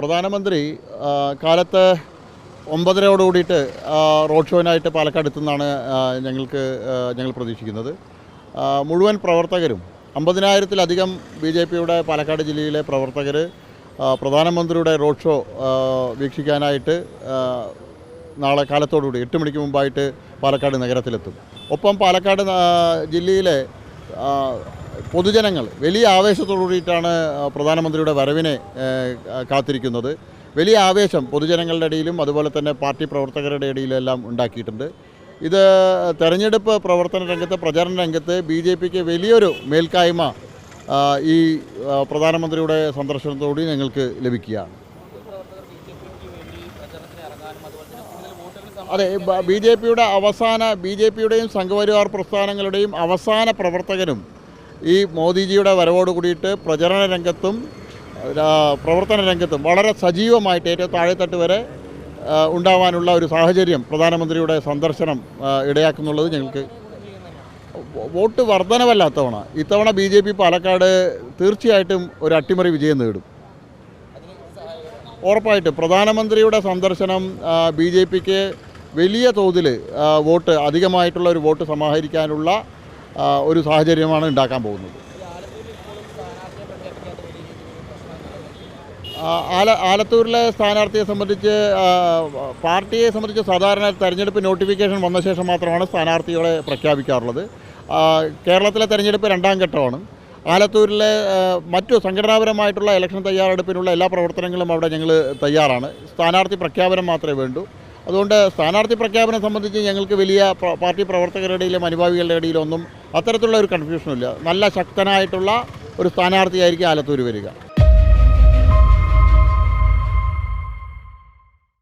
പ്രധാനമന്ത്രി കാലത്ത് ഒമ്പതരയോട് കൂടിയിട്ട് റോഡ് ഷോയിനായിട്ട് പാലക്കാട് എത്തുന്നതാണ് ഞങ്ങൾക്ക് ഞങ്ങൾ പ്രതീക്ഷിക്കുന്നത്. മുഴുവൻ പ്രവർത്തകരും അമ്പതിനായിരത്തിലധികം ബി ജെ പിയുടെ പാലക്കാട് ജില്ലയിലെ പ്രവർത്തകർ പ്രധാനമന്ത്രിയുടെ റോഡ് ഷോ വീക്ഷിക്കാനായിട്ട് നാളെ കാലത്തോടുകൂടി എട്ട് മണിക്ക് മുമ്പായിട്ട് പാലക്കാട് നഗരത്തിലെത്തും. ഒപ്പം പാലക്കാട് ജില്ലയിലെ പൊതുജനങ്ങൾ വലിയ ആവേശത്തോടു കൂടിയിട്ടാണ് പ്രധാനമന്ത്രിയുടെ വരവിനെ കാത്തിരിക്കുന്നത്. വലിയ ആവേശം പൊതുജനങ്ങളുടെ ഇടയിലും അതുപോലെ തന്നെ പാർട്ടി പ്രവർത്തകരുടെ ഇടയിലും എല്ലാം ഉണ്ടാക്കിയിട്ടുണ്ട്. ഇത് തെരഞ്ഞെടുപ്പ് പ്രവർത്തന രംഗത്ത് പ്രചാരണ രംഗത്ത് ബി ജെ പിക്ക് വലിയൊരു മേൽക്കായ്മ ഈ പ്രധാനമന്ത്രിയുടെ സന്ദർശനത്തോടുകൂടി ഞങ്ങൾക്ക് ലഭിക്കുകയാണ്. അതെ ബി ജെ പിയുടെ അവസാന ബി ജെ പിയുടെയും സംഘപരിവാർ പ്രസ്ഥാനങ്ങളുടെയും അവസാന പ്രവർത്തകരും ഈ മോദിജിയുടെ വരവോട് കൂടിയിട്ട് പ്രചരണ രംഗത്തും പ്രവർത്തന രംഗത്തും വളരെ സജീവമായിട്ട് ഏറ്റവും താഴെത്തട്ട് വരെ ഉണ്ടാവാനുള്ള ഒരു സാഹചര്യം പ്രധാനമന്ത്രിയുടെ സന്ദർശനം ഇടയാക്കുന്നുള്ളത് ഞങ്ങൾക്ക് വോട്ട് വർധനവല്ല ഇത്തവണ ഇത്തവണ ബി ജെ പി പാലക്കാട് തീർച്ചയായിട്ടും ഒരു അട്ടിമറി വിജയം നേടും. ഉറപ്പായിട്ടും പ്രധാനമന്ത്രിയുടെ സന്ദർശനം ബി ജെ പിക്ക് വലിയ തോതിൽ വോട്ട് അധികമായിട്ടുള്ള ഒരു വോട്ട് സമാഹരിക്കാനുള്ള ഒരു സാഹചര്യമാണ് ഉണ്ടാക്കാൻ പോകുന്നത്. ആല ആലത്തൂരിലെ സ്ഥാനാർത്ഥിയെ സംബന്ധിച്ച് പാർട്ടിയെ സംബന്ധിച്ച് സാധാരണ തെരഞ്ഞെടുപ്പ് നോട്ടിഫിക്കേഷൻ വന്ന ശേഷം മാത്രമാണ് സ്ഥാനാർത്ഥികളെ പ്രഖ്യാപിക്കാറുള്ളത്. കേരളത്തിലെ തെരഞ്ഞെടുപ്പ് രണ്ടാം ഘട്ടമാണ്. ആലത്തൂരിലെ മറ്റു സംഘടനാപരമായിട്ടുള്ള ഇലക്ഷൻ തയ്യാറെടുപ്പിനുള്ള എല്ലാ പ്രവർത്തനങ്ങളും അവിടെ ഞങ്ങൾ തയ്യാറാണ്. സ്ഥാനാർത്ഥി പ്രഖ്യാപനം മാത്രമേ വേണ്ടൂ. അതുകൊണ്ട് സ്ഥാനാർത്ഥി പ്രഖ്യാപനം സംബന്ധിച്ച് ഞങ്ങൾക്ക് വലിയ പാർട്ടി പ്രവർത്തകരുടെ ഇടയിലും അനുഭാവികളുടെ ഇടയിലൊന്നും അത്തരത്തിലുള്ള ഒരു കൺഫ്യൂഷനും ഇല്ല. നല്ല ശക്തനായിട്ടുള്ള ഒരു സ്ഥാനാർത്ഥിയായിരിക്കും ആലത്തൂർ വരിക.